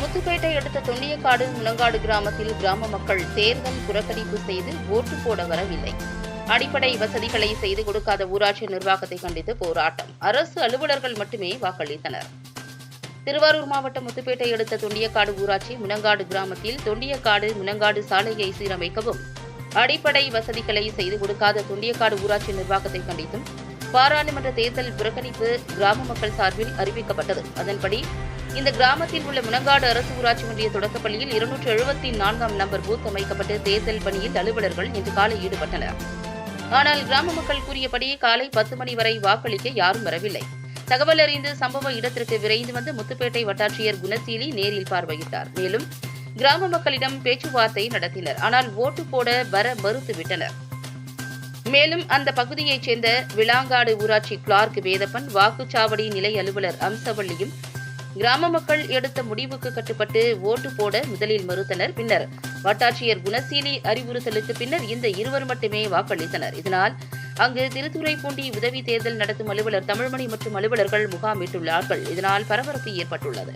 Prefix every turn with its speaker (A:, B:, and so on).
A: முத்துப்பேட்டை அடுத்த தொண்டியக்காடு முனங்காடு கிராமத்தில் கிராம மக்கள் தேர்தல் புறக்கணிப்பு செய்து ஓட்டு போட வரவில்லை. அடிப்படை வசதிகளை செய்து கொடுக்காத ஊராட்சி நிர்வாகத்தை கண்டித்து போராட்டம். அரசு அலுவலர்கள் மட்டுமே வாக்களித்தனர். திருவாரூர் மாவட்டம் முத்துப்பேட்டை அடுத்த தொண்டியக்காடு ஊராட்சி முனங்காடு கிராமத்தில் தொண்டியக்காடு முனங்காடு சாலையை சீரமைக்கவும் அடிப்படை வசதிகளை செய்து கொடுக்காத தொண்டியக்காடு ஊராட்சி நிர்வாகத்தை கண்டித்தும் பாராளுமன்ற தேர்தல் புறக்கணிப்பு கிராம மக்கள் சார்பில் அறிவிக்கப்பட்டது. அதன்படி இந்த கிராமத்தில் உள்ள முனங்காடு அரசு ஊராட்சி ஒன்றிய தொடக்கப்பள்ளியில் இருநூற்று எழுபத்தி நான்காம் நம்பர் பூத் அமைக்கப்பட்டு தேர்தல் பணியில் அலுவலர்கள் இன்று காலை ஈடுபட்டனர். ஆனால் கிராம மக்கள் கூறியபடி காலை பத்து மணி வரை வாக்களிக்க யாரும் வரவில்லை. தகவல் அறிந்து சம்பவ இடத்திற்கு விரைந்து வந்து முத்துப்பேட்டை வட்டாட்சியர் குணசீலி நேரில் பார்வையிட்டார். மேலும் கிராம மக்களிடம் பேச்சுவார்த்தை நடத்தினர். ஆனால் ஓட்டு போட வர மறுத்துவிட்டனர். மேலும் அந்த பகுதியைச் சேர்ந்த விளாங்காடு ஊராட்சி கிளார்க் வேதப்பன் வாக்குச்சாவடி நிலை அலுவலர் அம்சவள்ளியும் கிராம மக்கள் எடுத்த முடிவுக்கு கட்டுப்பட்டு ஓட்டு போட முதலில் மறுத்தனர். பின்னர் வட்டாட்சியர் குணசீலி அறிவுறுத்தலுக்கு பின்னர் இந்த இருவர் மட்டுமே வாக்களித்தனர். இதனால் அங்கு திருத்துறைப்பூண்டி உதவி தேர்தல் நடத்தும் அலுவலர் தமிழ்மணி மற்றும் அலுவலர்கள் முகாமிட்டுள்ளார்கள். இதனால் பரபரப்பு ஏற்பட்டுள்ளது.